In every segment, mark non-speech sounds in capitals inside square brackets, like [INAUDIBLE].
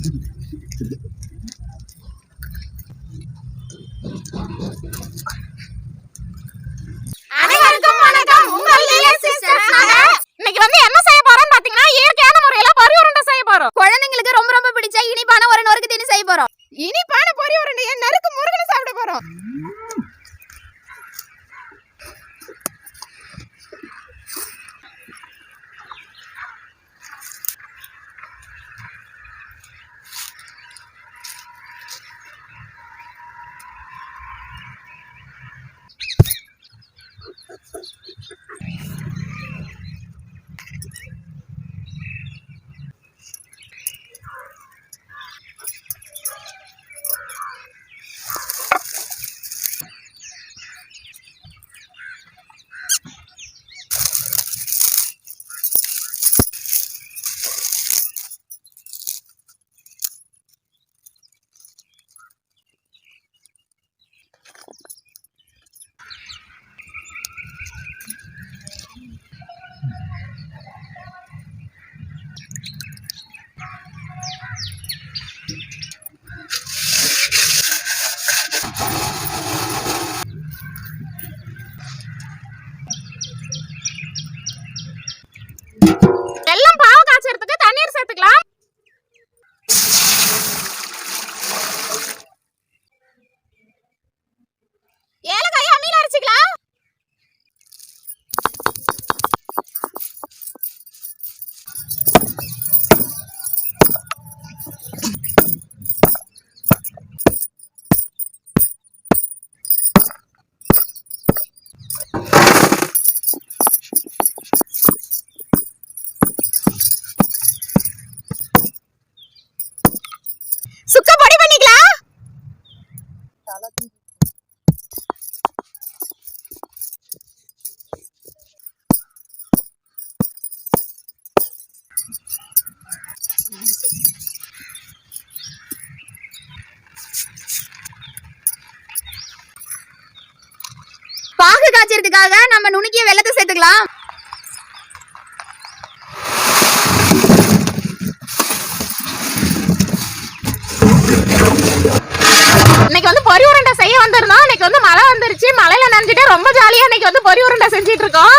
Thank [LAUGHS] you. பாகு காய்ச்சறதுக்காக நம்ம நுணுக்கிய வெள்ளத்தை சேர்த்துக்கலாம். இன்னைக்கு வந்து பொரி உருண்டை செய்ய வந்திருந்தோம். இன்னைக்கு வந்து மழை வந்துருச்சு. மழையில நனைஞ்சிட்டு ரொம்ப ஜாலியா இன்னைக்கு வந்து பொரி உருண்டை செஞ்சிட்டு இருக்கோம்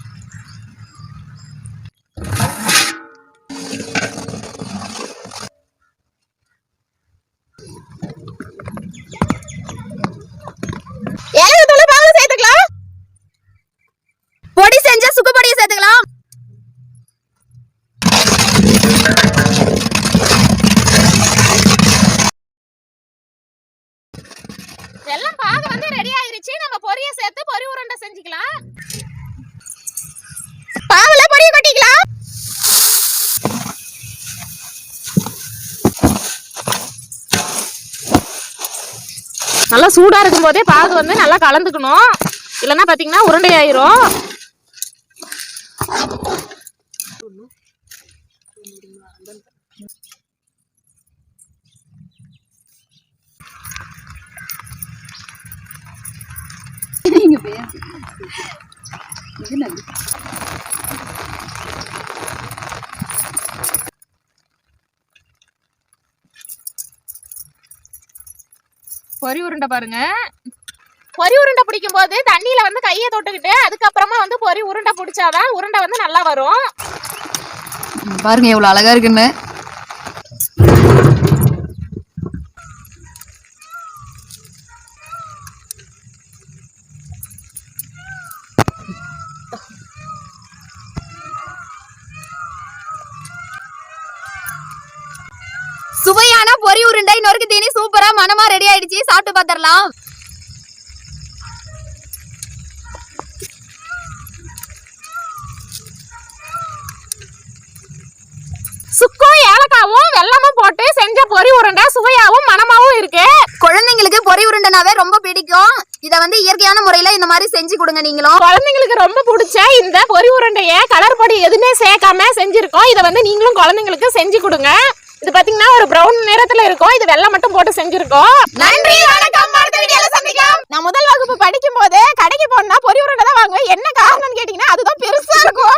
ஏலக்காய் தூள் பாவுல சேர்த்துக்கலாம் பொடி செஞ்ச சுக்கு பொடியை சேர்த்துக்கலாம் எல்லாம் பாகு வந்து ரெடி ஆயிருச்சு. நம்ம பொரிய சேர்த்து பொரி உருண்டை செஞ்சுக்கலாம். பாவுல பொரிய கொட்டிக்கலாம். நல்லா சூடா இருக்கும் போதே பாகு வந்து நல்லா கலந்துக்கணும். இல்லைன்னா பாத்தீங்கன்னா உருண்டை ஆயிரும் பொரி உருண்டை பாருங்க. பொரி உருண்டை பிடிக்கும் போது தண்ணியில வந்து கையை தொட்டுக்கிட்டு அதுக்கப்புறமா வந்து பொரி உருண்டை பிடிச்சாதான் உருண்டை வந்து நல்லா வரும். பாருங்க எவ்வளவு அழகா இருக்குன்னு. சுவையான பொரி உருண்டை நொறுக்கு தீனி சூப்பரா மனமா ரெடி ஆயிடுச்சு. சாப்பிட்டு பாத்திரலாம் சுக்கும் ஏலக்காவும் வெல்லமும் போட்டு செஞ்ச பொரி உருண்டை சுவையாவும் மணமாவும் இருக்கு. குழந்தைங்களுக்கு பொரி உருண்டைனாவே ரொம்ப பிடிக்கும். இத வந்து இயற்கையான முறையில இந்த மாதிரி செஞ்சு கொடுங்க நீங்களும். குழந்தைங்களுக்கு ரொம்ப பிடிச்ச இந்த பொரி உருண்டைய கலர் பொடி எதுவுமே சேர்க்காம செஞ்சிருக்கோம். இதை வந்து நீங்களும் குழந்தைங்களுக்கு செஞ்சு கொடுங்க. இது பாத்தீங்கன்னா ஒரு பிரவுன் நேரத்துல இருக்கும். இது வெள்ளம் மட்டும் போட்டு செஞ்சிருக்கோம். நன்றி வணக்கம். நான் முதல் வகுப்பு படிக்கும் போது கடைக்கு போனா பொறி உருண்டை தான் வாங்குவேன். என்ன காரணம்னு கேட்டீங்கன்னா அதுதான் பெருசா இருக்கும்.